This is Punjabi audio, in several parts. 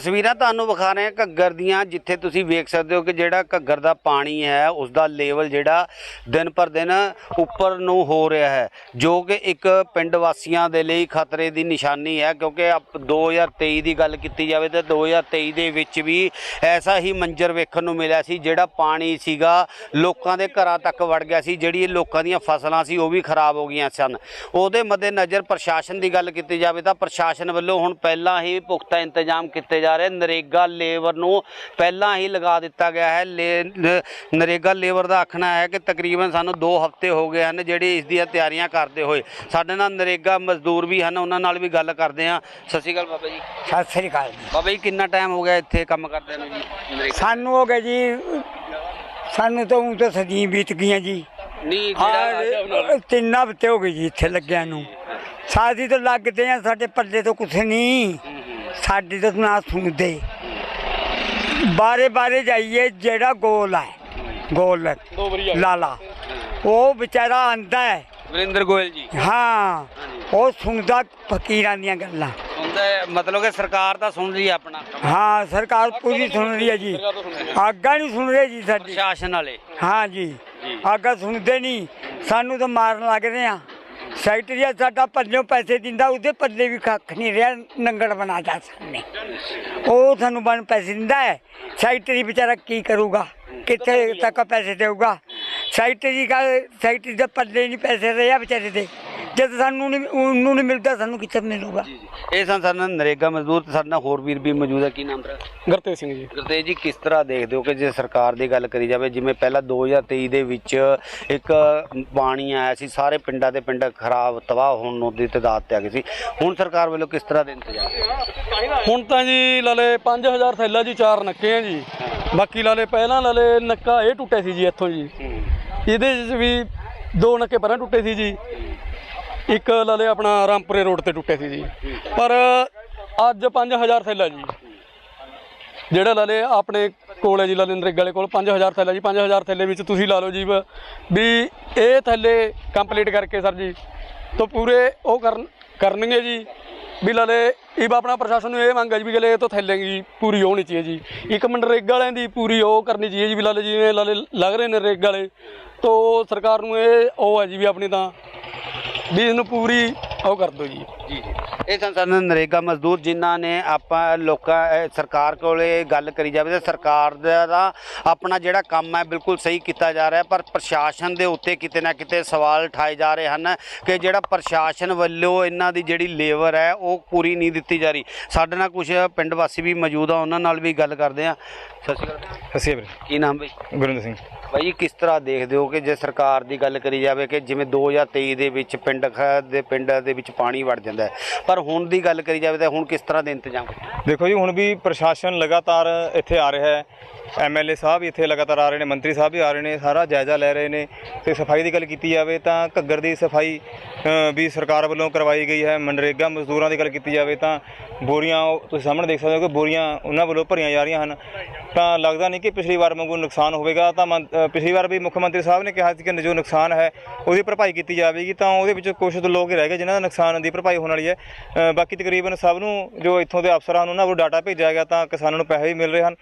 ਤਸਵੀਰਾਂ ਤੁਹਾਨੂੰ ਵਿਖਾ ਰਹੇ ਹਾਂ ਘੱਗਰ ਦੀਆਂ, ਜਿੱਥੇ ਤੁਸੀਂ ਵੇਖ ਸਕਦੇ ਹੋ ਕਿ ਜਿਹੜਾ ਘੱਗਰ ਦਾ ਪਾਣੀ ਹੈ ਉਸ ਦਾ ਲੈਵਲ ਜਿਹੜਾ ਦਿਨ ਪਰ ਦਿਨ ਉੱਪਰ ਨੂੰ ਹੋ ਰਿਹਾ ਹੈ, ਜੋ ਕਿ ਇੱਕ ਪਿੰਡ ਵਾਸੀਆਂ ਦੇ ਲਈ ਖਤਰੇ ਦੀ ਨਿਸ਼ਾਨੀ ਹੈ, ਕਿਉਂਕਿ ਆਪ 2023 ਦੀ ਗੱਲ ਕੀਤੀ ਜਾਵੇ ਤਾਂ 2023 ਦੇ ਵਿੱਚ ਵੀ ਐਸਾ ਹੀ ਮੰਜ਼ਰ ਵੇਖਣ ਨੂੰ ਮਿਲਿਆ ਸੀ, ਜਿਹੜਾ ਪਾਣੀ ਸੀਗਾ, ਲੋਕਾਂ ਦੇ ਘਰਾਂ ਤੱਕ ਵੜ ਗਿਆ ਸੀ, ਜਿਹੜੀ ਲੋਕਾਂ ਦੀਆਂ ਫਸਲਾਂ ਸੀ, ਉਹ ਵੀ ਖਰਾਬ ਹੋ ਗਈਆਂ ਸਨ। ਉਹਦੇ ਮੱਦੇ ਨਜ਼ਰ ਪ੍ਰਸ਼ਾਸਨ ਦੀ ਗੱਲ ਕੀਤੀ ਜਾਵੇ ਤਾਂ ਪ੍ਰਸ਼ਾਸਨ ਵੱਲੋਂ ਹੁਣ ਪਹਿਲਾਂ ਹੀ ਪੁਖਤਾ ਇੰਤਜ਼ਾਮ ਕੀਤੇ ਜਾ ਰਹੇ ਨਰੇਗਾ ਲੇਬਰ ਨੂੰ ਪਹਿਲਾਂ ਹੀ ਲਗਾ ਦਿੱਤਾ ਗਿਆ ਹੈ। ਨਰੇਗਾ ਲੇਬਰ ਦਾ ਆਖਣਾ ਹੈ ਕਿ ਤਕਰੀਬਨ ਸਾਨੂੰ 2 ਹਫ਼ਤੇ ਹੋ ਗਏ ਹਨ ਜਿਹੜੇ ਇਸ ਦੀਆਂ ਤਿਆਰੀਆਂ ਕਰਦੇ ਹੋਏ। ਸਾਡੇ ਨਾਲ ਨਰੇਗਾ ਮਜ਼ਦੂਰ ਵੀ ਹਨ ਉਹਨਾਂ ਨਾਲ ਵੀ ਗੱਲ ਕਰਦੇ ਹਾਂ। ਸਤਿ ਸ਼੍ਰੀ ਅਕਾਲ ਬਾਬਾ ਜੀ। ਸਤਿ ਸ੍ਰੀ ਅਕਾਲ ਜੀ। ਬਾਬਾ ਜੀ ਕਿੰਨਾ ਟਾਈਮ ਹੋ ਗਿਆ ਇੱਥੇ ਕੰਮ ਕਰਦੇ ਨੂੰ ਜੀ ਸਾਨੂੰ ਹੋ ਗਿਆ ਜੀ ਸਾਨੂੰ ਤਾਂ ਉਹ ਤਾਂ ਸਦੀ ਬੀਤ ਗਈਆਂ ਜੀ। ਨਹੀਂ ਤਿੰਨ ਹਫ਼ਤੇ ਹੋ ਗਏ ਜੀ ਇੱਥੇ ਲੱਗਿਆ ਨੂੰ। ਸਾਡੀ ਤਾਂ ਲੱਗਦੇ ਆ ਸਾਡੇ ਪੱਲੇ ਤੋਂ ਕੁਛ ਨਹੀਂ। ਸਾਡੀ ਤਾਂ ਨਾ ਸੁਣਦੇ। ਬਾਰੇ ਬਾਰੇ ਜਾਈਏ ਜਿਹੜਾ ਗੋਲ ਹੈ ਗੋਲ ਲਾਲਾ। ਉਹ ਵਿਚਾਰਾ ਆਂਦਾ ਹੈ। ਵਰਿੰਦਰ ਗੋਇਲ ਜੀ। ਹਾਂ ਉਹ ਸੁਣਦਾ ਫਕੀਰਾਂ ਦੀਆਂ ਗੱਲਾਂ। ਹੁੰਦਾ ਹੈ, ਮਤਲਬ ਕਿ ਸਰਕਾਰ ਤਾਂ ਸੁਣ ਰਹੀ ਹੈ ਆਪਣਾ। ਹਾਂ ਸਰਕਾਰ ਪੂਰੀ ਸੁਣ ਰਹੀ ਹੈ ਜੀ। ਆਗਾ ਨਹੀਂ ਸੁਣ ਰਹੀ ਜੀ ਸਾਡੀ। ਪ੍ਰਸ਼ਾਸਨ ਵਾਲੇ। ਹਾਂ ਜੀ। ਆਗਾ ਸੁਣਦੇ ਨਹੀਂ। ਸਾਨੂੰ ਤਾਂ ਮਾਰਨ ਲੱਗਦੇ ਆ ਸੈਕਟਰੀ ਸਾਡਾ ਪੱਲਿਓਂ ਪੈਸੇ ਦਿੰਦਾ, ਉਹਦੇ ਪੱਲੇ ਵੀ ਕੱਖ ਨਹੀਂ ਰਿਹਾ, ਨੰਗੜ ਬਣਾ ਜਾ ਸਕਨੇ ਉਹ ਸਾਨੂੰ ਬਣ ਪੈਸੇ ਦਿੰਦਾ ਹੈ। ਸੈਕਟਰੀ ਵਿਚਾਰਾ ਕੀ ਕਰੂਗਾ? ਕਿੱਥੇ ਤੱਕ ਪੈਸੇ ਦੇਊਗਾ? ਸੈਕਟਰੀ ਦਾ ਸੈਕਟਰੀ ਦੇ ਪੱਲੇ ਨਹੀਂ ਪੈਸੇ ਰਿਹਾ ਵਿਚਾਰੇ ਦੇ। ਜਦ ਸਾਨੂੰ ਨਹੀਂ ਉਹਨੂੰ ਨਹੀਂ ਮਿਲਦਾ ਸਾਨੂੰ ਕਿੱਥੇ ਮਿਲੂਗਾ? ਇਹ ਸਨ ਸਾਡੇ ਨਾਲ ਨਰੇਗਾ ਮਜ਼ਦੂਰ ਤੇ ਸਾਡੇ ਨਾਲ ਹੋਰ ਵੀਰ ਵੀ ਮੌਜੂਦ ਹੈ ਕੀ ਨਾਮ ਤੇਰਾ ਗੁਰਤੇਜ ਸਿੰਘ ਜੀ। ਗੁਰਤੇਜ ਜੀ ਕਿਸ ਤਰ੍ਹਾਂ ਦੇਖਦੇ ਹੋ ਕਿ ਜੇ ਸਰਕਾਰ ਦੀ ਗੱਲ ਕਰੀ ਜਾਵੇ ਜਿਵੇਂ ਪਹਿਲਾਂ 2023 ਦੇ ਵਿੱਚ ਇੱਕ ਪਾਣੀ ਆਇਆ ਸੀ ਸਾਰੇ ਪਿੰਡਾਂ ਦੇ ਪਿੰਡ ਖਰਾਬ ਤਬਾਹ ਹੋਣ ਨੂੰ ਦੀ ਤਦਾਦ ਤੇ ਆ ਗਈ ਸੀ। ਹੁਣ ਸਰਕਾਰ ਵੱਲੋਂ ਕਿਸ ਤਰ੍ਹਾਂ ਦੇ ਇੰਤਜ਼ਾਮ? ਹੁਣ ਤਾਂ ਜੀ ਲਾਲੇ 5000 ਥੈਲਾ ਜੀ ਚਾਰ ਨੱਕੇ ਆ ਜੀ। ਬਾਕੀ ਲਾਲੇ ਪਹਿਲਾਂ ਲਾਲੇ ਨੱਕਾ ਇਹ ਟੁੱਟੇ ਸੀ ਜੀ ਇੱਥੋਂ ਜੀ। ਇਹਦੇ 'ਚ ਵੀ ਦੋ ਨੱਕੇ ਪਰਾਂ ਟੁੱਟੇ ਸੀ ਜੀ। ਇੱਕ ਲਾਲੇ ਆਪਣਾ ਰਾਮਪੁਰੇ ਰੋਡ ਤੇ ਟੁੱਟੇ ਸੀ ਜੀ। ਪਰ ਅੱਜ 5000 ਥੈਲਾ ਜੀ। ਜਿਹੜਾ ਲਾਲੇ ਆਪਣੇ ਕੋਲ ਹੈ ਜੀ ਲਾਲੇ ਨਰੇਗਾ ਵਾਲੇ ਕੋਲ 5000 ਥੈਲਾ ਜੀ। 5000 ਥੈਲੇ ਵਿੱਚ ਤੁਸੀਂ ਲਾ ਲਓ ਜੀ ਵੀ ਇਹ ਥੈਲੇ ਕੰਪਲੀਟ ਕਰਕੇ ਸਰ ਜੀ, ਤੋਂ ਪੂਰੇ ਉਹ ਕਰਨ ਕਰਨਗੇ ਜੀ। ਵੀ ਲਾਲੇ ਇਹ ਆਪਣਾ ਪ੍ਰਸ਼ਾਸਨ ਨੂੰ ਇਹ ਮੰਗ ਹੈ ਜੀ ਵੀ ਗਲੇ ਤੋਂ ਥੈਲੇ ਦੀ ਪੂਰੀ ਹੋਣੀ ਚਾਹੀਏ ਜੀ। ਇੱਕ ਮਨਰੇਗਾ ਵਾਲਿਆਂ ਦੀ ਪੂਰੀ ਉਹ ਕਰਨੀ ਚਾਹੀਏ ਜੀ ਵੀ ਲਾਲੇ ਜਿਵੇਂ ਲਾਲੇ ਲੱਗ ਰਹੇ ਨੇ ਨਰੇਗਾ ਵਾਲੇ, ਤੋਂ ਸਰਕਾਰ ਨੂੰ ਇਹ ਉਹ ਹੈ ਜੀ ਵੀ ਆਪਣੀ ਤਾਂ ਵੀ ਇਹਨੂੰ ਪੂਰੀ ਉਹ ਕਰ ਦਿਓ ਜੀ। ਜੀ ਜੀ। ਇਹ ਨਾਲ ਨਰੇਗਾ ਮਜ਼ਦੂਰ ਜਿਨ੍ਹਾਂ ਨੇ ਆਪਾਂ ਲੋਕਾਂ ਅਹ ਸਰਕਾਰ ਕੋਲੇ ਗੱਲ ਕਰੀ ਜਾਵੇ ਤਾਂ ਸਰਕਾਰ ਦਾ ਆਪਣਾ ਜਿਹੜਾ ਕੰਮ ਹੈ ਬਿਲਕੁਲ ਸਹੀ ਕੀਤਾ ਜਾ ਰਿਹਾ ਪਰ ਪ੍ਰਸ਼ਾਸਨ ਦੇ ਉੱਤੇ ਕਿਤੇ ਨਾ ਕਿਤੇ ਸਵਾਲ ਉਠਾਏ ਜਾ ਰਹੇ ਹਨ ਕਿ ਜਿਹੜਾ ਪ੍ਰਸ਼ਾਸਨ ਵੱਲੋਂ ਇਹਨਾਂ ਦੀ ਜਿਹੜੀ ਲੇਬਰ ਹੈ ਉਹ ਪੂਰੀ ਨਹੀਂ ਦਿੱਤੀ ਜਾ ਰਹੀ। ਸਾਡੇ ਨਾਲ ਕੁਝ ਪਿੰਡ ਵਾਸੀ ਵੀ ਮੌਜੂਦ ਆ ਉਹਨਾਂ ਨਾਲ ਵੀ ਗੱਲ ਕਰਦੇ ਆ ਸਤਿ ਸ਼੍ਰੀ ਅਕਾਲ। ਅਸੀਂ ਵੀਰੇ। ਕੀ ਨਾਮ ਬਈ? ਗੁਰਿੰਦਰ ਸਿੰਘ। ਜੀ, ਕਿਸ ਤਰ੍ਹਾਂ ਦੇਖਦੇ ਹੋ ਕਿ ਜੇ ਸਰਕਾਰ ਦੀ ਗੱਲ ਕਰੀ ਜਾਵੇ ਕਿ ਜਿਵੇਂ 2023 ਦੇ ਵਿੱਚ ਪਿੰਡ ਖ- ਦੇ ਪਿੰਡਾਂ ਦੇ ਦੇ ਵਿੱਚ ਪਾਣੀ ਵੜ ਜਾਂਦਾ ਹੈ। ਪਰ ਹੁਣ ਦੀ ਗੱਲ ਕਰੀ ਜਾਵੇ ਤਾਂ ਹੁਣ ਕਿਸ ਤਰ੍ਹਾਂ ਦੇ ਇੰਤਜ਼ਾਮ ਦੇਖੋ ਜੀ, ਹੁਣ ਵੀ ਪ੍ਰਸ਼ਾਸਨ ਲਗਾਤਾਰ ਇੱਥੇ ਆ ਰਿਹਾ ਹੈ। ਐਮਐਲਏ ਸਾਹਿਬ ਵੀ ਇੱਥੇ ਲਗਾਤਾਰ ਆ ਰਹੇ ਨੇ, ਮੰਤਰੀ ਸਾਹਿਬ ਵੀ ਆ ਰਹੇ ਨੇ, ਸਾਰਾ ਜਾਇਜ਼ਾ ਲੈ ਰਹੇ ਨੇ। ਤੇ ਸਫ਼ਾਈ ਦੀ ਗੱਲ ਕੀਤੀ ਜਾਵੇ ਤਾਂ ਘੱਗਰ ਦੀ ਸਫ਼ਾਈ ਵੀ ਸਰਕਾਰ ਵੱਲੋਂ ਕਰਵਾਈ ਗਈ ਹੈ। ਮਨਰੇਗਾ ਮਜ਼ਦੂਰਾਂ ਦੀ ਗੱਲ ਕੀਤੀ ਜਾਵੇ ਤਾਂ ਬੋਰੀਆਂ ਤੁਸੀਂ ਸਾਹਮਣੇ ਦੇਖ ਸਕਦੇ ਹੋ ਕਿ ਬੋਰੀਆਂ ਉਹਨਾਂ ਵੱਲੋਂ ਭਰੀਆਂ ਜਾ ਰਹੀਆਂ ਹਨ। ਤਾਂ ਲੱਗਦਾ ਨਹੀਂ ਕਿ ਪਿਛਲੀ ਵਾਰ ਵਾਂਗੂ ਨੁਕਸਾਨ ਹੋਵੇਗਾ। ਤਾਂ ਮੰ- ਪਿਛਲੀ ਵਾਰ ਵੀ ਮੁੱਖ ਮੰਤਰੀ ਸਾਹਿਬ ਨੇ ਕਿਹਾ ਸੀ ਕਿ ਜੋ ਨੁਕਸਾਨ ਹੈ, ਉਹਦੀ ਭਰਪਾਈ ਕੀਤੀ ਜਾਵੇਗੀ। ਤਾਂ ਉਹਦੇ ਵਿੱਚ ਕੁਝ ਲੋਕ ਹੀ ਰਹਿ ਗਏ, ਜਿਨ੍ਹਾਂ ਦਾ ਨੁਕਸਾਨ ਦੀ ਭਰਪਾਈ ਹੋਣ ਵਾਲੀ ਹੈ। ਅ, ਬਾਕੀ ਤਕਰੀਬਨ ਸਭ ਨੂੰ ਜੋ ਇੱਥੋਂ ਦੇ ਅਫਸਰਾਂ ਨੂੰ ਉਹਨਾਂ ਵੱਲੋਂ ਡਾਟਾ ਭੇਜਿਆ ਗਿਆ ਤਾਂ ਕਿਸਾਨਾਂ ਨੂੰ ਪੈਸੇ ਵੀ ਮਿਲ ਰਹੇ ਹਨ।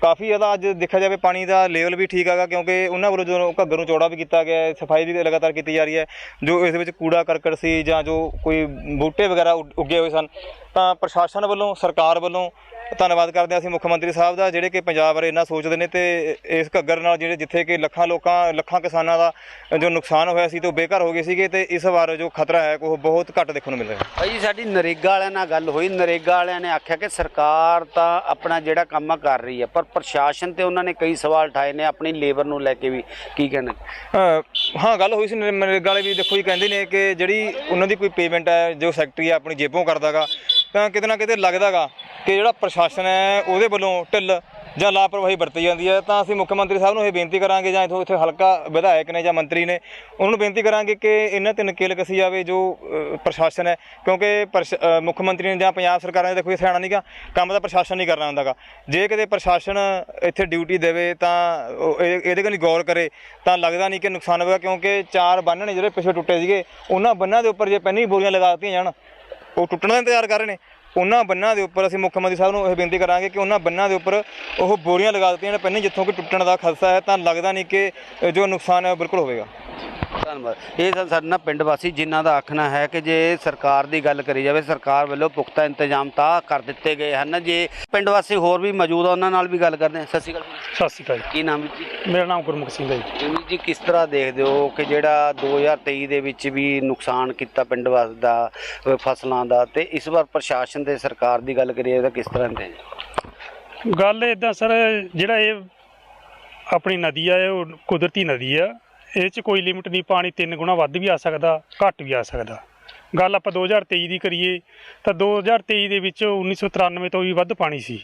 ਕਾਫੀ ਜ਼ਿਆਦਾ ਅੱਜ ਦੇਖਿਆ ਜਾਵੇ ਪਾਣੀ ਦਾ ਲੈਵਲ ਵੀ ਠੀਕ ਹੈਗਾ ਕਿਉਂਕਿ ਉਹਨਾਂ ਵੱਲੋਂ ਜੋ ਘੱਗਰ ਨੂੰ ਚੌੜਾ ਵੀ ਕੀਤਾ ਗਿਆ ਹੈ, ਸਫ਼ਾਈ ਵੀ ਲਗਾਤਾਰ ਕੀਤੀ ਜਾ ਰਹੀ ਹੈ, ਜੋ ਇਸ ਦੇ ਵਿੱਚ ਕੂੜਾ ਕਰਕਟ ਸੀ ਜਾਂ ਜੋ ਕੋਈ ਬੂਟੇ ਵਗੈਰਾ ਉੱਗ- ਉੱਗੇ ਹੋਏ ਸਨ, ਤਾਂ ਪ੍ਰਸ਼ਾਸਨ ਵੱਲੋਂ, ਸਰਕਾਰ ਵੱਲੋਂ ਧੰਨਵਾਦ ਕਰਦੇ ਹਾਂ ਅਸੀਂ ਮੁੱਖ ਮੰਤਰੀ ਸਾਹਿਬ ਦਾ, ਜਿਹੜੇ ਕਿ ਪੰਜਾਬ ਬਾਰੇ ਇੰਨਾ ਸੋਚਦੇ ਨੇ ਤੇ ਇਸ ਘੱਗਰ ਨਾਲ ਜਿਹੜੇ ਜਿੱਥੇ ਕਿ ਲੱਖਾਂ ਲੋਕਾਂ, ਲੱਖਾਂ ਕਿਸਾਨਾਂ ਦਾ ਜੋ ਨੁਕਸਾਨ ਹੋਇਆ ਸੀ ਤੇ ਉਹ ਬੇਘਰ ਹੋ ਗਏ ਸੀਗੇ ਤੇ ਇਸ ਵਾਰ ਜੋ ਖਤਰਾ ਹੈ, ਉਹ ਬਹੁਤ ਘੱਟ ਦੇਖਣ ਨੂੰ ਮਿਲ ਰਿਹਾ। ਹੈ ਭਾਈ ਸਾਡੀ ਨਰੇਗਾ ਵਾਲਿਆਂ ਨਾਲ ਗੱਲ ਹੋਈ, ਨਰੇਗਾ ਵਾਲਿਆਂ ਨੇ ਆਖਿਆ ਕਿ ਸਰਕਾਰ ਤਾਂ ਆਪਣਾ ਜਿਹੜਾ ਕੰਮ ਕਰ ਰਹੀ ਹੈ। ਪਰ ਪ੍ਰਸ਼ਾਸਨ ਤੇ ਉਹਨਾਂ ਨੇ ਕਈ ਸਵਾਲ ਉਠਾਏ ਨੇ ਆਪਣੀ ਲੇਬਰ ਨੂੰ ਲੈ ਕੇ ਵੀ। ਕੀ ਕਹਿਣਾ? ਅ, ਹਾਂ ਗੱਲ ਹੋਈ ਸੀ ਨਰੇ- ਨਰੇਗਾ ਵਾਲੇ ਵੀ ਦੇਖੋ ਜੀ ਕਹਿੰਦੇ ਨੇ ਕਿ ਜਿਹੜੀ ਉਹਨਾਂ ਦੀ ਕੋਈ ਪੇਮੈਂਟ ਹੈ ਜੋ ਸੈਕਟਰੀ ਆਪਣੀ ਜੇਬੋਂ ਕਰਦਾਗਾ ਤਾਂ ਕਿਤੇ ਨਾ ਕਿਤੇ ਲੱਗਦਾਗਾ ਕਿ ਜਿਹੜਾ ਪ੍ਰਸ਼ਾਸਨ ਹੈ ਉਹਦੇ ਵੱਲੋਂ ਢਿੱਲ ਜਾਂ ਲਾਪਰਵਾਹੀ ਵਰਤੀ ਜਾਂਦੀ ਹੈ, ਤਾਂ ਅਸੀਂ ਮੁੱਖ ਮੰਤਰੀ ਸਾਹਿਬ ਨੂੰ ਇਹ ਬੇਨਤੀ ਕਰਾਂਗੇ ਜਾਂ ਇਥੋਂ ਇੱਥੇ ਹਲਕਾ ਵਿਧਾਇਕ ਨੇ ਜਾਂ ਮੰਤਰੀ ਨੇ, ਉਹਨਾਂ ਨੂੰ ਬੇਨਤੀ ਕਰਾਂਗੇ ਕਿ ਇਹਨਾਂ ਤੇ ਨਕੇਲ ਕਸੀ ਜਾਵੇ ਜੋ ਪ੍ਰਸ਼ਾਸਨ ਹੈ। ਕਿਉਂਕਿ ਪ੍ਰਸ਼- ਮੁੱਖ ਮੰਤਰੀ ਨੇ ਜਾਂ ਪੰਜਾਬ ਸਰਕਾਰ ਨੇ ਦੇਖੋ ਇਹ ਸਿਆਣਾ ਨਹੀਂਗਾ ਕੰਮ ਦਾ ਪ੍ਰਸ਼ਾਸਨ ਨਹੀਂ ਕਰਨਾ ਹੁੰਦਾਗਾ ਜੇ ਕਿਤੇ ਪ੍ਰਸ਼ਾਸਨ ਇੱਥੇ ਡਿਊਟੀ ਦੇਵੇ ਤਾਂ ਇਹਦੇ ਕਨੀ ਗੌਰ ਕਰੇ, ਤਾਂ ਲੱਗਦਾ ਨਹੀਂ ਕਿ ਨੁਕਸਾਨ ਹੋਵੇਗਾ ਕਿਉਂਕਿ ਚਾਰ ਬੰਨ ਨੇ ਜਿਹੜੇ ਪਿਛੇ ਟੁੱਟੇ ਸੀਗੇ, ਉਹਨਾਂ ਬੰਨਾਂ ਦੇ ਉੱਪਰ ਜੇ ਪਹਿਲਾਂ ਬੋਰੀਆਂ ਲਗਾ ਦਿੱਤੀਆਂ ਜਾਣ, ਉਹ ਟੁੱਟਣ ਦਾ ਇੰਤਜ਼ਾਰ ਕਰ ਰਹੇ ਨੇ। ਉਹਨਾਂ ਬੰਨਾਂ ਦੇ ਉੱਪਰ ਅਸੀਂ ਮੁੱਖ ਮੰਤਰੀ ਸਾਹਿਬ ਨੂੰ ਇਹ ਬੇਨਤੀ ਕਰਾਂਗੇ ਕਿ ਉਹਨਾਂ ਬੰਨਾਂ ਦੇ ਉੱਪਰ ਉਹ ਬੋਰੀਆਂ ਲਗਾ ਦਿੱਤੀਆਂ ਨੇ ਪਹਿਲਾਂ ਜਿੱਥੋਂ ਕਿ ਟੁੱਟਣ ਦਾ ਖਦਸ਼ਾ ਹੈ ਤਾਂ ਲੱਗਦਾ ਨਹੀਂ ਕਿ ਜੋ ਨੁਕਸਾਨ ਹੈ ਉਹ ਬਿਲਕੁਲ ਹੋਵੇਗਾ। ਧੰਨਵਾਦ। ਇਹ ਸਨ ਸਾਡੇ ਨਾਲ ਪਿੰਡ ਵਾਸੀ ਜਿਨ੍ਹਾਂ ਦਾ ਆਖਣਾ ਹੈ ਕਿ ਜੇ ਸਰਕਾਰ ਦੀ ਗੱਲ ਕਰੀ ਜਾਵੇ ਸਰਕਾਰ ਵੱਲੋਂ ਪੁਖਤਾ ਇੰਤਜ਼ਾਮ ਤਾਂ ਕਰ ਦਿੱਤੇ ਗਏ ਹਨ। ਜੇ ਪਿੰਡ ਵਾਸੀ ਹੋਰ ਵੀ ਮੌਜੂਦ ਆ ਉਹਨਾਂ ਨਾਲ ਵੀ ਗੱਲ ਕਰਦੇ ਹਾਂ। ਸਤਿ ਸ਼੍ਰੀ ਅਕਾਲ ਸਤਿ ਸ਼੍ਰੀ ਅਕਾਲ ਕੀ ਨਾਮ ਹੈ ਜੀ। ਮੇਰਾ ਨਾਮ ਗੁਰਮੁਖ ਸਿੰਘ ਹੈ ਜੀ। ਜਿਮੀ ਜੀ ਕਿਸ ਤਰ੍ਹਾਂ ਦੇਖਦੇ ਹੋ ਕਿ ਜਿਹੜਾ 2023 ਦੇ ਵਿੱਚ ਵੀ ਨੁਕਸਾਨ ਕੀਤਾ ਪਿੰਡ ਵਾਸ ਦਾ ਫਸਲਾਂ ਦਾ ਤੇ ਇਸ ਵਾਰ ਪ੍ਰਸ਼ਾਸਨ ਤੇ ਸਰਕਾਰ ਦੀ ਗੱਲ ਕਰੀਏ ਤਾਂ ਕਿਸ ਤਰ੍ਹਾਂ ਦੇ ਗੱਲ ਇਦਾਂ ਸਰ, ਜਿਹੜਾ ਇਹ ਆਪਣੀ ਨਦੀ ਆ, ਇਹ ਉਹ ਕੁਦਰਤੀ ਨਦੀ ਆ, ਇਹ 'ਚ ਕੋਈ ਲਿਮਿਟ ਨਹੀਂ, ਪਾਣੀ ਤਿੰਨ ਗੁਣਾ ਵੱਧ ਵੀ ਆ ਸਕਦਾ, ਘੱਟ ਵੀ ਆ ਸਕਦਾ। ਗੱਲ ਆਪਾਂ 2023 ਦੀ ਕਰੀਏ, ਤਾਂ 2023 ਦੇ ਵਿੱਚ 1993 ਤੋਂ ਵੀ ਵੱਧ ਪਾਣੀ ਸੀ।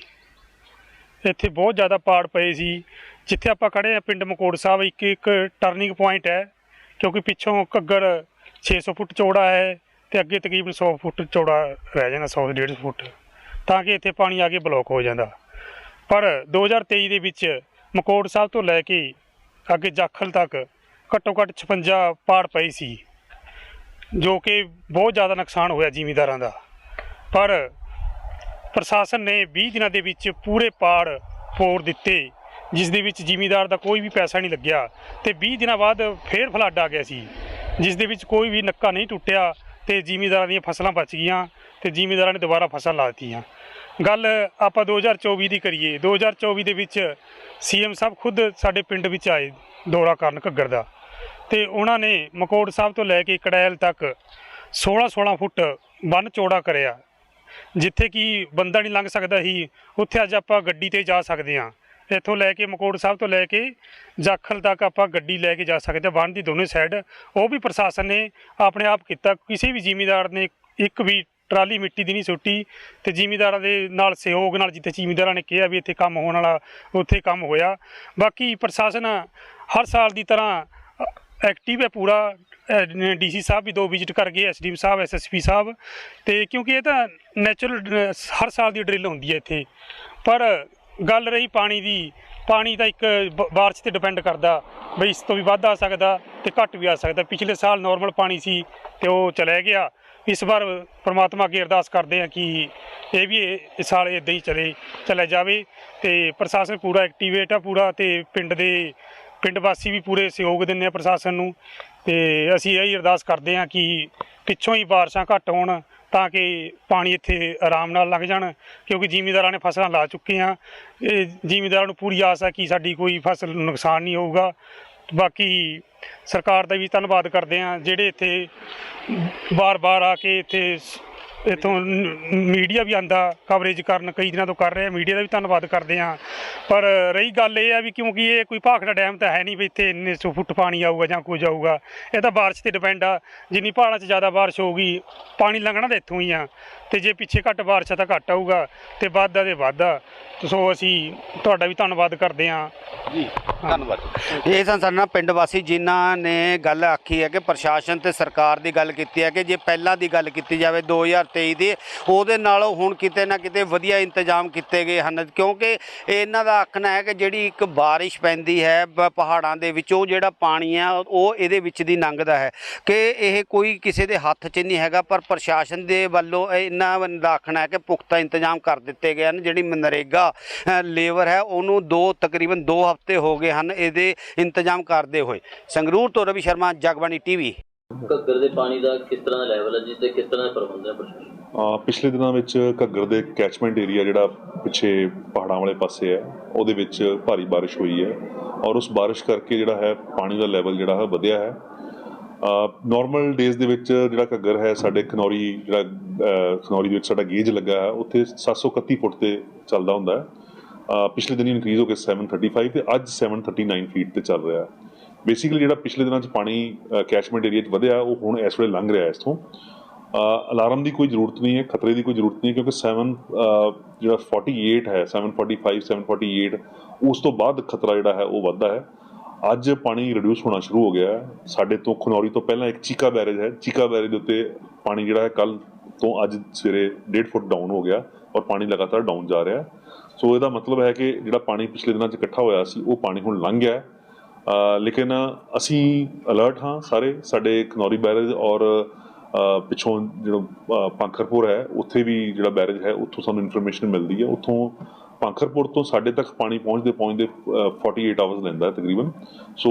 ਇੱਥੇ ਬਹੁਤ ਜ਼ਿਆਦਾ ਪਾੜ ਪਏ ਸੀ। ਜਿੱਥੇ ਆਪਾਂ ਖੜੇ ਆ ਪਿੰਡ ਮਕੋੜ ਸਾਹਿਬ ਇੱਕ ਇੱਕ ਟਰਨਿੰਗ ਪੁਆਇੰਟ ਹੈ, ਕਿਉਂਕਿ ਪਿੱਛੋਂ ਘੱਗਰ 600 ਫੁੱਟ ਚੌੜਾ ਹੈ ਤੇ ਅੱਗੇ ਤਕਰੀਬਨ 100 ਫੁੱਟ ਚੌੜਾ ਰਹਿ ਜਾਂਦਾ 100 150 ਫੁੱਟ। ਤਾਂ ਕਿ ਇੱਥੇ ਪਾਣੀ ਆ ਕੇ ਬਲੌਕ ਹੋ ਜਾਂਦਾ। ਪਰ 2023 ਦੇ ਵਿੱਚ ਮਕੋੜ ਸਾਹਿਬ ਤੋਂ ਲੈ ਕੇ ਅੱਗੇ ਜਾਖਲ ਤੱਕ ਘੱਟੋ ਘੱਟ 56 ਪਾੜ ਪਏ ਸੀ, ਜੋ ਕਿ ਬਹੁਤ ਜ਼ਿਆਦਾ ਨੁਕਸਾਨ ਹੋਇਆ ਜ਼ਿਮੀਂਦਾਰਾਂ ਦਾ। ਪਰ ਪ੍ਰਸ਼ਾਸਨ ਨੇ 20 ਦਿਨਾਂ ਦੇ ਵਿੱਚ ਪੂਰੇ ਪਾੜ ਪੋਰ ਦਿੱਤੇ, ਜਿਸ ਦੇ ਵਿੱਚ ਜ਼ਿਮੀਂਦਾਰ ਦਾ ਕੋਈ ਵੀ ਪੈਸਾ ਨਹੀਂ ਲੱਗਿਆ ਤੇ 20 ਦਿਨਾਂ ਬਾਅਦ ਫੇਰ ਫਲੱਡ ਆ ਗਿਆ ਸੀ, ਜਿਸ ਦੇ ਵਿੱਚ ਕੋਈ ਵੀ ਨੱਕਾ ਨਹੀਂ ਟੁੱਟਿਆ ਤੇ ਜ਼ਿਮੀਂਦਾਰਾਂ ਦੀਆਂ ਫਸਲਾਂ ਬਚ ਗਈਆਂ ਤੇ ਜ਼ਿਮੀਂਦਾਰਾਂ ਨੇ ਦੁਬਾਰਾ ਫਸਲ ਲਾ ਦਿੱਤੀਆਂ। ਗੱਲ ਆਪਾਂ 2024 ਦੀ ਕਰੀਏ। 2024 ਦੇ ਵਿੱਚ ਸੀਐਮ ਸਾਹਿਬ ਖੁਦ ਸਾਡੇ ਪਿੰਡ ਵਿੱਚ ਆਏ ਦੌਰਾ ਕਰਨ ਘੱਗਰ ਦਾ। ਤੇ ਉਹਨਾਂ ਨੇ ਮਕੋੜ ਸਾਹਿਬ ਤੋਂ ਲੈ ਕੇ ਕੜੈਲ ਤੱਕ 16-16 ਫੁੱਟ ਬੰਨ ਚੌੜਾ ਕਰਿਆ। ਜਿੱਥੇ ਕਿ ਬੰਦਾ ਨਹੀਂ ਲੰਘ ਸਕਦਾ ਸੀ, ਉੱਥੇ ਅੱਜ ਆਪਾਂ ਗੱਡੀ ਤੇ ਜਾ ਸਕਦੇ ਹਾਂ। ਇੱਥੋਂ ਲੈ ਕੇ ਮਕੋੜ ਸਾਹਿਬ ਤੋਂ ਲੈ ਕੇ ਜਾਖਲ ਤੱਕ ਆਪਾਂ ਗੱਡੀ ਲੈ ਕੇ ਜਾ ਸਕਦੇ ਹਾਂ ਬੰਨ ਦੀ ਦੋਨੇ ਸਾਈਡ ਉਹ ਵੀ ਪ੍ਰਸ਼ਾਸਨ ਨੇ ਆਪਣੇ ਆਪ ਕੀਤਾ। ਕਿਸੇ ਵੀ ਜ਼ਿਮੀਂਦਾਰ ਨੇ ਇੱਕ ਵੀ ਟਰਾਲੀ ਮਿੱਟੀ ਦੀ ਨਹੀਂ ਸੁੱਟੀ ਤੇ ਜ਼ਿਮੀਂਦਾਰਾਂ ਦੇ ਨਾਲ ਸਹਿਯੋਗ ਨਾਲ ਜਿੱਥੇ ਜ਼ਿਮੀਂਦਾਰਾਂ ਨੇ ਕਿਹਾ ਵੀ ਇੱਥੇ ਕੰਮ ਹੋਣ ਵਾਲਾ, ਉੱਥੇ ਕੰਮ ਹੋਇਆ। ਬਾਕੀ ਪ੍ਰਸ਼ਾਸਨ ਹਰ ਸਾਲ ਦੀ ਤਰ੍ਹਾਂ ਐਕਟਿਵ ਹੈ ਪੂਰਾ। ਡੀਸੀ ਸਾਹਿਬ ਵੀ ਦੋ ਵਿਜ਼ਿਟ ਕਰ ਗਏ, ਐਸਡੀਐਮ ਸਾਹਿਬ, ਐਸਐਸਪੀ ਸਾਹਿਬ। ਤੇ ਕਿਉਂਕਿ ਇਹ ਤਾਂ ਨੈਚੁਰਲ ਹਰ ਸਾਲ ਦੀ ਡਰਿਲ ਹੁੰਦੀ ਹੈ ਇੱਥੇ। ਪਰ ਗੱਲ ਰਹੀ ਪਾਣੀ ਦੀ, ਪਾਣੀ ਤਾਂ ਇੱਕ ਬ- ਬਾਰਿਸ਼ ਤੇ ਡਿਪੈਂਡ ਕਰਦਾ। ਬਈ ਇਸ ਤੋਂ ਵੀ ਵੱਧ ਆ ਸਕਦਾ ਤੇ ਘੱਟ ਵੀ ਆ ਸਕਦਾ। ਪਿਛਲੇ ਸਾਲ ਨਾਰਮਲ ਪਾਣੀ ਸੀ ਤੇ ਉਹ ਚਲੇ ਗਿਆ। ਇਸ ਵਾਰ ਪ੍ਰਮਾਤਮਾ ਅੱਗੇ ਅਰਦਾਸ ਕਰਦੇ ਹਾਂ ਕਿ ਇਹ ਵੀ ਇਹ, ਇਸ ਸਾਲ ਇਦਾਂ ਹੀ ਚਲੇ ਚਲੇ ਜਾਵੇ ਤੇ ਪ੍ਰਸ਼ਾਸਨ ਪੂਰਾ ਐਕਟੀਵੇਟ ਆ ਪੂਰਾ ਤੇ ਪਿੰਡ ਦੇ, ਪਿੰਡ ਵਾਸੀ ਵੀ ਪੂਰੇ ਸਹਿਯੋਗ ਦਿੰਦੇ ਆ ਪ੍ਰਸ਼ਾਸਨ ਨੂੰ। ਤੇ ਅਸੀਂ ਇਹ ਅਰਦਾਸ ਕਰਦੇ ਹਾਂ ਕਿ ਪਿੱਛੋਂ ਹੀ ਬਾਰਿਸ਼ਾਂ ਘੱਟ ਹੋਣ ਤਾਂ ਕਿ ਪਾਣੀ ਇੱਥੇ ਆਰਾਮ ਨਾਲ ਲੰਘ ਜਾਣ, ਕਿਉਂਕਿ ਜ਼ਿਮੀਂਦਾਰਾਂ ਨੇ ਫਸਲਾਂ ਲਾ ਚੁੱਕੇ ਆ ਇਹ ਜ਼ਿਮੀਂਦਾਰਾਂ ਨੂੰ ਪੂਰੀ ਆਸ ਹੈ ਕਿ ਸਾਡੀ ਕੋਈ ਫਸਲ ਨੂੰ ਨੁਕਸਾਨ ਨਹੀਂ ਹੋਊਗਾ। ਬਾਕੀ ਸਰਕਾਰ ਦਾ ਵੀ ਧੰਨਵਾਦ ਕਰਦੇ ਆ ਜਿਹੜੇ ਇੱਥੇ ਬਾਰ-ਬਾਰ ਆ ਕੇ ਇੱਥੇ ਸ- ਇੱਥੋਂ ਮੀਡੀਆ ਵੀ ਆਂਦਾ ਕਵਰੇਜ ਕਰਨ ਕਈ ਦਿਨਾਂ ਤੋਂ ਕਰ ਰਹੇ ਆ ਮੀਡੀਆ ਦਾ ਵੀ ਧੰਨਵਾਦ ਕਰਦੇ ਆ। ਪਰ ਰਹੀ ਗੱਲ ਇਹ ਆ ਵੀ ਕਿਉਂਕਿ ਇਹ ਕੋਈ ਭਾਖੜਾ ਡੈਮ ਤਾਂ ਹੈ ਨਹੀਂ ਵੀ ਇੱਥੇ ਇੰਨੇ ਸੌ ਫੁੱਟ ਪਾਣੀ ਆਊਗਾ ਜਾਂ ਕੁਝ ਆਊਗਾ। ਇਹ ਤਾਂ ਬਾਰਿਸ਼ ਤੇ ਡਿਪੈਂਡ ਆ ਜਿੰਨੀ ਪਹਾੜਾਂ 'ਚ ਜ਼ਿਆਦਾ ਬਾਰਿਸ਼ ਹੋਊਗੀ ਪਾਣੀ ਲੰਘਣਾ ਤਾਂ ਇੱਥੋਂ ਹੀ ਆ। ਤੇ ਜੇ ਪਿੱਛੇ ਘੱਟ ਬਾਰਿਸ਼ ਆ ਤਾਂ ਘੱਟ ਆਊਗਾ ਤੇ ਵੱਧ ਤੇ ਵੱਧ। ਸੋ ਅਸੀਂ ਤੁਹਾਡਾ ਵੀ ਧੰਨਵਾਦ ਕਰਦੇ ਆ। ਜੀ ਧੰਨਵਾਦ। ਇਹ ਸਨ ਸਾਡੇ ਨਾਲ ਪਿੰਡ ਵਾਸੀ ਜਿਨ੍ਹਾਂ ਨੇ ਗੱਲ ਆਖੀ ਹੈ ਕਿ ਪ੍ਰਸ਼ਾਸਨ ਤੇ ਸਰਕਾਰ ਦੀ ਗੱਲ ਕੀਤੀ ਹੈ ਕਿ ਜੇ ਪਹਿਲਾਂ ਦੀ ਗੱਲ ਕੀਤੀ ਜਾਵੇ 2023 ਦੇ ਉਹਦੇ ਨਾਲੋਂ ਹੁਣ ਕਿਤੇ ਨਾ ਕਿਤੇ ਵਧੀਆ ਇੰਤਜ਼ਾਮ ਕੀਤੇ ਗਏ ਹਨ, ਕਿਉਂਕਿ ਇਹਨਾਂ ਦਾ ਆਖਣਾ ਹੈ ਕਿ ਜਿਹੜੀ ਇੱਕ ਬਾਰਿਸ਼ ਪੈਂਦੀ ਹੈ ਪਹਾੜਾਂ ਦੇ ਵਿੱਚ ਉਹ ਜਿਹੜਾ ਪਾਣੀ ਹੈ ਉਹ ਇਹਦੇ ਵਿੱਚ ਦੀ ਲੰਘਦਾ ਹੈ। ਕਿ ਇਹ ਕੋਈ ਕਿਸੇ ਦੇ ਹੱਥ 'ਚ ਨਹੀਂ ਹੈਗਾ, ਪਰ ਪ੍ਰਸ਼ਾਸਨ ਦੇ ਵੱਲੋਂ ਇਹਨਾਂ ਦਾ ਆਖਣਾ ਹੈ ਕਿ ਪੁਖਤਾ ਇੰਤਜ਼ਾਮ ਕਰ ਦਿੱਤੇ ਗਏ ਹਨ। ਜਿਹੜੀ ਮਨਰੇਗਾ ਲੇਬਰ ਹੈ, ਉਹਨੂੰ ਦੋ, ਤਕਰੀਬਨ 2 ਹਫ਼ਤੇ ਹੋ ਗਏ ਹਨ ਇਹਦੇ ਇੰਤਜ਼ਾਮ ਕਰਦੇ ਹੋਏ। ਸੰਗਰੂਰ ਤੋਂ ਰਵੀ ਸ਼ਰਮਾ, ਜਗਬਾਣੀ ਟੀਵੀ। ਘੱਗਰ ਦੇ ਪਾਣੀ ਦਾ ਕਿਸ ਤਰ੍ਹਾਂ ਦਾ ਲੈਵਲ ਹੈ ਜਿਸ ਤੇ ਕਿਸ ਤਰ੍ਹਾਂ ਦਾ ਪ੍ਰਬੰਧ ਹੈ ਪ੍ਰਸ਼ਾਸਨ? ਅ, ਪਿਛਲੇ ਦਿਨਾਂ ਵਿੱਚ ਘੱਗਰ ਦੇ ਕੈਚਮੈਂਟ ਏਰੀਆ ਜਿਹੜਾ ਪਿੱਛੇ ਪਹਾੜਾਂ ਵਾਲੇ ਪਾਸੇ ਹੈ ਉਹਦੇ ਵਿੱਚ ਭਾਰੀ ਬਾਰਿਸ਼ ਹੋਈ ਹੈ ਔਰ ਉਸ ਬਾਰਿਸ਼ ਕਰਕੇ ਜਿਹੜਾ ਹੈ ਪਾਣੀ ਦਾ ਲੈਵਲ ਜਿਹੜਾ ਹੈ ਵਧਿਆ ਹੈ। ਨਾਰਮਲ ਡੇਜ਼ ਦੇ ਵਿੱਚ ਜਿਹੜਾ ਘੱਗਰ ਹੈ ਸਾਡੇ ਖਨੌਰੀ ਜਿਹੜਾ ਖਨੌਰੀ ਦੇ ਵਿੱਚ ਸਾਡਾ ਗੇਜ ਲੱਗਾ ਹੈ ਉੱਥੇ 731 ਫੁੱਟ ਤੇ ਚੱਲਦਾ ਹੁੰਦਾ ਹੈ। ਪਿਛਲੇ ਦਿਨ ਇਨਕਰੀਜ਼ ਹੋ ਕੇ 735 ਤੇ ਅੱਜ 739 ਫੀਟ ਤੇ ਚੱਲ ਰਿਹਾ ਹੈ। ਬੇਸਿਕਲੀ ਜਿਹੜਾ ਪਿਛਲੇ ਦਿਨਾਂ 'ਚ ਪਾਣੀ ਕੈਚਮੈਂਟ ਏਰੀਆ 'ਚ ਵਧਿਆ, ਉਹ ਹੁਣ ਇਸ ਵੇਲੇ ਲੰਘ ਰਿਹਾ ਇਸ ਤੋਂ ਅਲਾਰਮ ਦੀ ਕੋਈ ਜ਼ਰੂਰਤ ਨਹੀਂ ਹੈ, ਖਤਰੇ ਦੀ ਕੋਈ ਜ਼ਰੂਰਤ ਨਹੀਂ ਕਿਉਂਕਿ 7 ਜਿਹੜਾ 48 ਹੈ 745 748 ਉਸ ਤੋਂ ਬਾਅਦ ਖਤਰਾ ਜਿਹੜਾ ਹੈ, ਉਹ ਵੱਧਦਾ ਹੈ। ਅੱਜ ਪਾਣੀ ਰਿਡਿਊਸ ਹੋਣਾ ਸ਼ੁਰੂ ਹੋ ਗਿਆ ਹੈ। ਸਾਡੇ ਤੋਂ ਖਨੌਰੀ ਤੋਂ ਪਹਿਲਾਂ ਇੱਕ ਚੀਕਾ ਬੈਰੇਜ ਹੈ। ਚੀਕਾ ਬੈਰੇਜ ਦੇ ਉੱਤੇ ਪਾਣੀ ਜਿਹੜਾ ਹੈ ਕੱਲ ਤੋਂ ਅੱਜ ਸਵੇਰੇ 1.5 ਫੁੱਟ ਡਾਊਨ ਹੋ ਗਿਆ ਔਰ ਪਾਣੀ ਲਗਾਤਾਰ ਡਾਊਨ ਜਾ ਰਿਹਾ ਸੋ ਇਹਦਾ ਮਤਲਬ ਹੈ ਕਿ ਜਿਹੜਾ ਪਾਣੀ ਪਿਛਲੇ ਦਿਨਾਂ 'ਚ ਇਕੱਠਾ ਹੋਇਆ ਸੀ, ਉਹ ਪਾਣੀ ਹੁਣ ਲੰਘ ਗਿਆ ਲੇਕਿਨ ਅਸੀਂ ਅਲਰਟ ਹਾਂ ਸਾਰੇ ਸਾਡੇ ਖਨੌਰੀ ਬੈਰੇਜ ਔਰ ਅ, ਪਿੱਛੋਂ ਜਿਹੜਾ ਅ, ਹੈ ਉੱਥੇ ਵੀ ਜਿਹੜਾ ਬੈਰੇਜ ਹੈ ਉੱਥੋਂ ਸਾਨੂੰ ਇਨਫੋਰਮੇਸ਼ਨ ਮਿਲਦੀ ਹੈ। ਉੱਥੋਂ ਪਾਂਖਰਪੁਰ ਤੋਂ ਸਾਡੇ ਤੱਕ ਪਾਣੀ ਪਹੁੰਚਦੇ ਪਹੁੰਚਦੇ ਅ, 48 ਆਵਰਸ ਲੈਂਦਾ ਤਕਰੀਬਨ। ਸੋ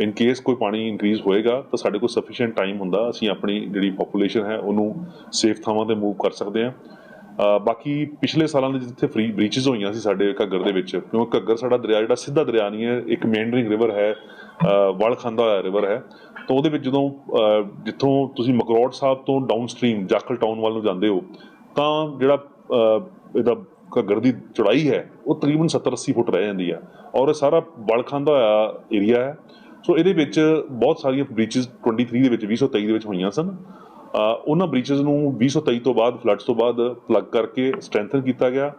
ਇਨ ਕੇਸ ਕੋਈ ਪਾਣੀ ਇਨਕਰੀਜ਼ ਹੋਏਗਾ ਤਾਂ ਸਾਡੇ ਕੋਲ ਸਫੀਸ਼ੀਐਂਟ ਟਾਈਮ ਹੁੰਦਾ। ਅਸੀਂ ਆਪਣੀ ਜਿਹੜੀ ਪੋਪੂਲੇਸ਼ਨ ਹੈ ਉਹਨੂੰ ਸੇਫ ਥਾਵਾਂ ਤੇ ਮੂਵ ਕਰ ਸਕਦੇ ਹਾਂ। ਬਾਕੀ ਪਿਛਲੇ ਸਾਲਾਂ ਦੇ ਜਿੱਥੇ ਫ੍ਰੀ ਬ੍ਰੀਚਸ ਹੋਈਆਂ ਸੀ ਸਾਡੇ ਘੱਗਰ ਦੇ ਵਿੱਚ, ਕਿਉਂਕਿ ਘੱਗਰ ਸਾਡਾ ਦਰਿਆ ਜਿਹੜਾ ਸਿੱਧਾ ਦਰਿਆ ਨਹੀਂ ਹੈ, ਇੱਕ ਮੇਨਡਰਿੰਗ ਰਿਵਰ ਹੈ ਵਲ ਖਾਂਦਾ ਹੋਇਆ ਰਿਵਰ ਹੈ। ਤਾਂ ਉਹਦੇ ਵਿੱਚ ਜਦੋਂ ਜਿੱਥੋਂ ਤੁਸੀਂ ਮਕਰੋੜ ਸਾਹਿਬ ਤੋਂ ਡਾਊਨ ਸਟਰੀਮ ਜਾਖਲ ਟਾਊਨ ਵੱਲ ਨੂੰ ਜਾਂਦੇ ਹੋ, ਤਾਂ ਜਿਹੜਾ ਇਹਦਾ ਘੱਗਰ ਦੀ ਚੌੜਾਈ ਹੈ, ਉਹ ਤਕਰੀਬਨ 70 80 ਫੁੱਟ ਰਹਿ ਜਾਂਦੀ ਹੈ ਔਰ ਇਹ ਸਾਰਾ ਵਲ ਖਾਂਦਾ ਹੋਇਆ ਏਰੀਆ ਹੈ। ਸੋ ਇਹਦੇ ਵਿੱਚ ਬਹੁਤ ਸਾਰੀਆਂ ਬ੍ਰੀਚਸ 23 ਦੇ ਵਿੱਚ 2023 ਦੇ ਵਿੱਚ ਹੋਈਆਂ ਸਨ। ਉਹਨਾਂ ਬ੍ਰੀਚਸ ਨੂੰ 2023 ਤੋਂ ਬਾਅਦ ਫਲੱਡਸ ਤੋਂ ਬਾਅਦ ਪਲੱਗ ਕਰਕੇ ਸਟਰੈਂਥਨ ਕੀਤਾ ਗਿਆ।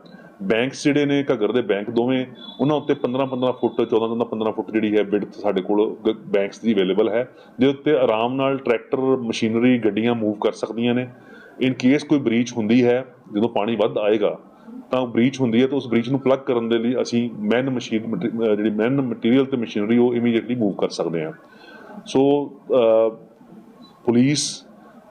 ਬੈਂਕਸ ਜਿਹੜੇ ਨੇ, ਘੱਗਰ ਦੇ ਬੈਂਕ ਦੋਵੇਂ, ਉਹਨਾਂ ਉੱਤੇ 15 15 ਫੁੱਟ 14 14 15 ਫੁੱਟ ਜਿਹੜੀ ਹੈ ਵਿਡਥ ਸਾਡੇ ਕੋਲ ਬੈਂਕਸ ਦੀ ਅਵੇਲੇਬਲ ਹੈ, ਜਿਹਦੇ ਉੱਤੇ ਆਰਾਮ ਨਾਲ ਟਰੈਕਟਰ ਮਸ਼ੀਨਰੀ ਗੱਡੀਆਂ ਮੂਵ ਕਰ ਸਕਦੀਆਂ ਨੇ। ਇਨ ਕੇਸ ਕੋਈ ਬ੍ਰੀਚ ਹੁੰਦੀ ਹੈ, ਜਦੋਂ ਪਾਣੀ ਵੱਧ ਆਏਗਾ, ਤਾਂ ਬ੍ਰੀਚ ਹੁੰਦੀ ਹੈ, ਤਾਂ ਉਸ ਬ੍ਰੀਚ ਨੂੰ ਪਲੱਗ ਕਰਨ ਦੇ ਲਈ ਅਸੀਂ ਮੈਨ ਮਸ਼ੀਨ ਜਿਹੜੀ ਮੈਨ ਮਟੀਰੀਅਲ ਤੇ ਮਸ਼ੀਨਰੀ ਉਹ ਇਮੀਡੀਏਟਲੀ ਮੂਵ ਕਰ ਸਕਦੇ ਹਾਂ। So police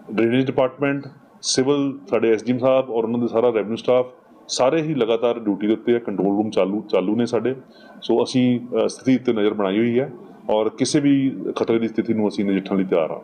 drainage department, civil, ਸਾਡੇ ਐਸਡੀਐਮ ਸਾਹਿਬ ਔਰ ਉਹਨਾਂ ਦੇ ਸਾਰਾ ਰੈਵਨਿਊ ਸਟਾਫ ਸਾਰੇ ਹੀ ਲਗਾਤਾਰ ਡਿਊਟੀ ਦੇ ਉੱਤੇ ਕੰਟਰੋਲ ਰੂਮ ਚਾਲੂ ਚਾਲੂ ਨੇ ਸਾਡੇ। ਸੋ ਅਸੀਂ ਸਥਿਤੀ ਉੱਤੇ ਨਜ਼ਰ ਬਣਾਈ ਹੋਈ ਹੈ ਔਰ ਕਿਸੇ ਵੀ ਖਤਰੇ ਦੀ ਸਥਿਤੀ ਨੂੰ ਅਸੀਂ ਨਜਿੱਠਣ ਲਈ ਤਿਆਰ ਹਾਂ।